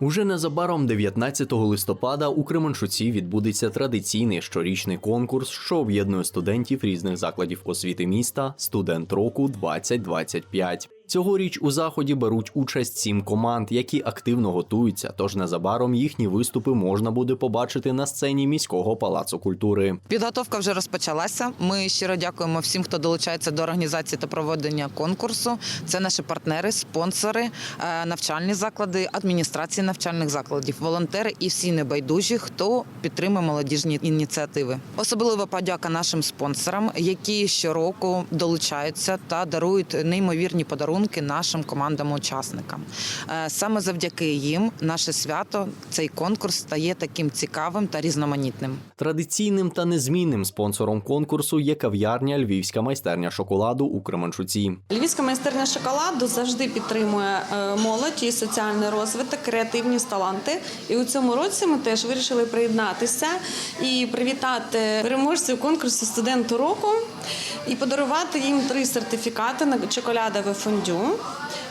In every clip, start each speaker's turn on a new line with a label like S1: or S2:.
S1: Уже незабаром 19 листопада у Кременчуці відбудеться традиційний щорічний конкурс, що об'єднує студентів різних закладів освіти міста Студент року 2025. Цьогоріч у заході беруть участь сім команд, які активно готуються. Тож незабаром їхні виступи можна буде побачити на сцені міського палацу культури.
S2: Підготовка вже розпочалася. Ми щиро дякуємо всім, хто долучається до організації та проведення конкурсу. Це наші партнери, спонсори, е, навчальні заклади, адміністрації навчальних закладів, волонтери і всі небайдужі, хто підтримує молодіжні ініціативи. Особлива подяка нашим спонсорам, які щороку долучаються та дарують неймовірні подарунки нашим командам-учасникам. Е, Саме завдяки їм наше свято, цей конкурс стає таким цікавим та різноманітним.
S1: Традиційним та незмінним спонсором конкурсу є кав'ярня Львівська майстерня шоколаду у Кременчуці.
S3: Львівська майстерня шоколаду завжди підтримує е, молодь і соціальний розвиток, креативність, таланти. І у цьому році ми теж вирішили приєднатися і привітати переможців конкурсу студенту року і подарувати їм три сертифікати на чоколядове фондю.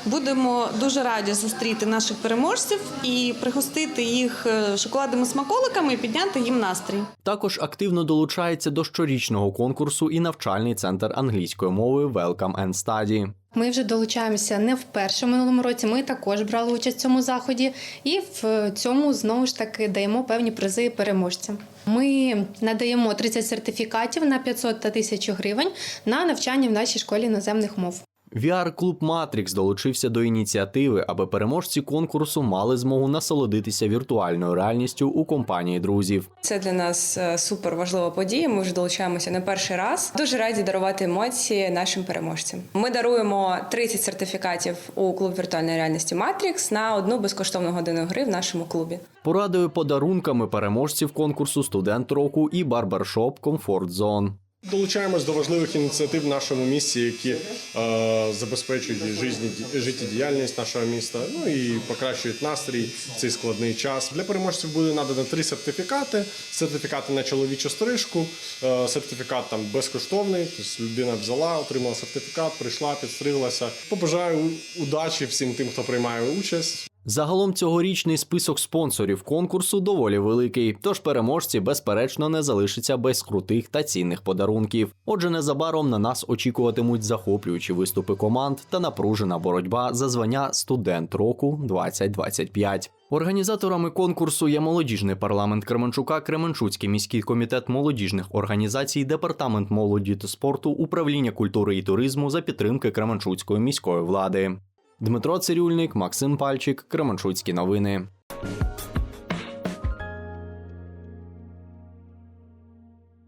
S3: Будемо дуже раді зустріти наших переможців і пригостити їх е, шоколадними смаколиками і підняти їм настрій.
S1: Також активно долучається до щорічного конкурсу і навчальний центр англійської мови Welcome and Study.
S4: Ми вже долучаємося не вперше в минулому році. Ми також брали участь в цьому заході, і в цьому знову ж таки даємо певні призи переможцям. Ми надаємо 30 сертифікатів на 500 та 1000 гривень на навчання в нашій школі іноземних мов.
S1: VR-клуб Matrix долучився до ініціативи, аби переможці конкурсу мали змогу насолодитися віртуальною реальністю у компанії друзів.
S5: Це для нас е, супер важлива подія. Ми вже долучаємося не перший раз. Дуже раді дарувати емоції нашим переможцям. Ми даруємо 30 сертифікатів у клуб віртуальної реальності Matrix на одну безкоштовну годину гри в нашому клубі.
S1: Порадує подарунками переможців конкурсу студент року і барбершоп Комфорт Зон.
S6: Долучаємось до важливих ініціатив в нашому місті, які е, забезпечують життєдіяльність нашого міста, ну і покращують настрій в цей складний час. Для переможців буде надано три сертифікати: сертифікати на чоловічу стрижку, е, сертифікат там безкоштовний. Тобто людина взяла, отримала сертифікат, прийшла, підстриглася. Побажаю удачі всім тим, хто приймає участь.
S1: Загалом цьогорічний список спонсорів конкурсу доволі великий, тож переможці безперечно не залишаться без крутих та цінних подарунків. Отже, незабаром на нас очікуватимуть захоплюючі виступи команд та напружена боротьба за звання студент року 2025. Організаторами конкурсу є молодіжний парламент Кременчука, Кременчуцький міський комітет молодіжних організацій, департамент молоді та спорту, управління культури і туризму за підтримки Кременчуцької міської влади. Дмитро Цирюльник, Максим Пальчик, Кременчуцькі новини.